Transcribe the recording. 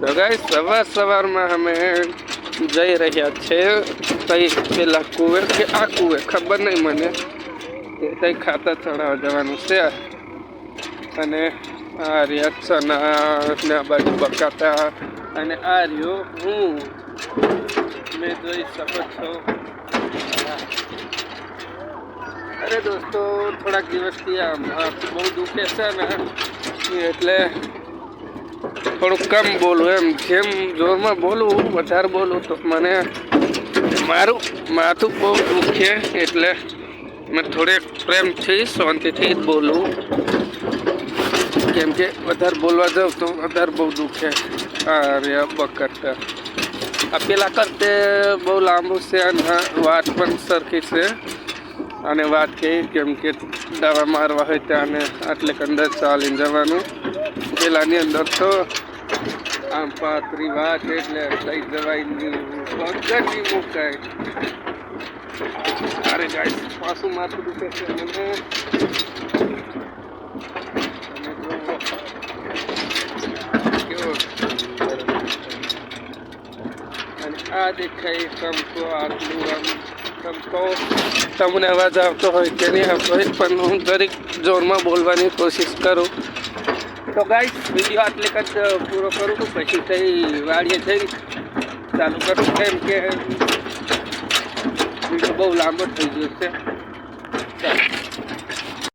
તો ગાઈ સવાર સવારમાં અમે જઈ રહ્યા છે કઈ પેલા કુવે કે આ કુવે ખબર નહીં મને. કઈ ખાતર ચડાવવા જવાનું છે. અને આ ચના ને આ બાજુ બકાતા અને આ રહ્યો હું. મેં જોઈ શકો છો. અરે દોસ્તો, થોડાક દિવસથી આ બહુ દુખે છે ને. એટલે થોડુંક કમ બોલું? એમ જેમ જોરમાં બોલું, વધારે બોલું તો મને મારું માથું બહુ દુખે એટલે મેં થોડેક પ્રેમથી, શાંતિથી જ બોલું. કેમ કે વધારે બોલવા જાઉં તો વધારે બહુ દુખે અરે બકરતા આ પેલા કરતે બહુ લાંબુ છે અને વાત પણ સરખી છે. અને વાત કહી, કેમ કે દવા મારવા હોય ત્યાં આટલે અંદર ચાલીને જવાનું. પેલાની અંદર તો આમ પાતરી વાત એટલે લઈ જવાય નહીં વગર નહીં મુકાય અરે ગાઈસ પાછું માથું દુખે છે મને. અને આ દેખાય તમકો આટલું આમ તમકો તમને અવાજ આવતો હોય કે નહીં આવતો હોય, પણ હું દરેક જોરમાં બોલવાની કોશિશ કરું. તો ગાઈશ વીડિયો આટલે જ પૂરો કરું છું, પછી થઈ, વાડીએ જઈ ચાલુ કરું કેમ કે, વીડિયો બહુ લાંબો થઈ ગયો છે.